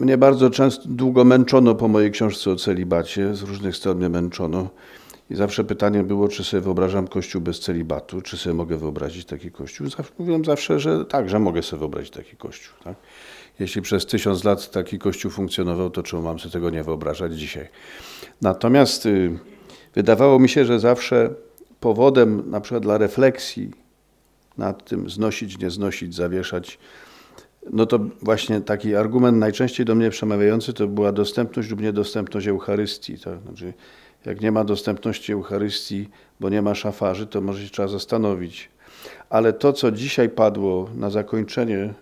mnie bardzo często, długo męczono po mojej książce o celibacie, z różnych stron mnie męczono. I zawsze pytanie było, czy sobie wyobrażam kościół bez celibatu, czy sobie mogę wyobrazić taki kościół. Zawsze, mówiłem zawsze, że tak, że mogę sobie wyobrazić taki kościół. Tak? Jeśli przez tysiąc lat taki kościół funkcjonował, to czemu mam sobie tego nie wyobrażać dzisiaj? Natomiast y, wydawało mi się, że zawsze powodem na przykład dla refleksji nad tym znosić, nie znosić, zawieszać, no to właśnie taki argument najczęściej do mnie przemawiający to była dostępność lub niedostępność Eucharystii. To znaczy, jak nie ma dostępności Eucharystii, bo nie ma szafarzy, to może się trzeba zastanowić. Ale to, co dzisiaj padło na zakończenie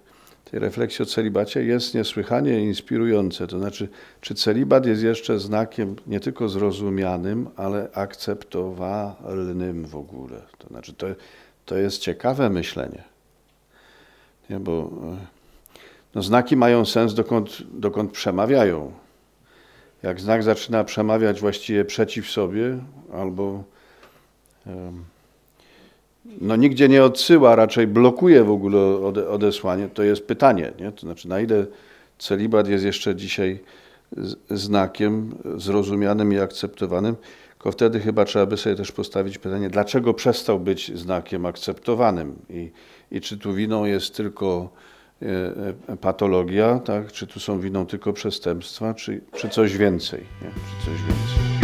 tej refleksji o celibacie, jest niesłychanie inspirujące. To znaczy, czy celibat jest jeszcze znakiem nie tylko zrozumianym, ale akceptowalnym w ogóle. To znaczy, to, to jest ciekawe myślenie. Nie, bo e, no, znaki mają sens, dokąd, dokąd przemawiają. Jak znak zaczyna przemawiać właściwie przeciw sobie, albo no, nigdzie nie odsyła, raczej blokuje w ogóle ode, odesłanie, to jest pytanie. Nie? To znaczy, na ile celibat jest jeszcze dzisiaj znakiem zrozumianym i akceptowanym, tylko wtedy chyba trzeba by sobie też postawić pytanie, dlaczego przestał być znakiem akceptowanym i, i czy tu winą jest tylko patologia, tak? czy tu są winą tylko przestępstwa, czy, czy coś więcej. Nie? Czy coś więcej.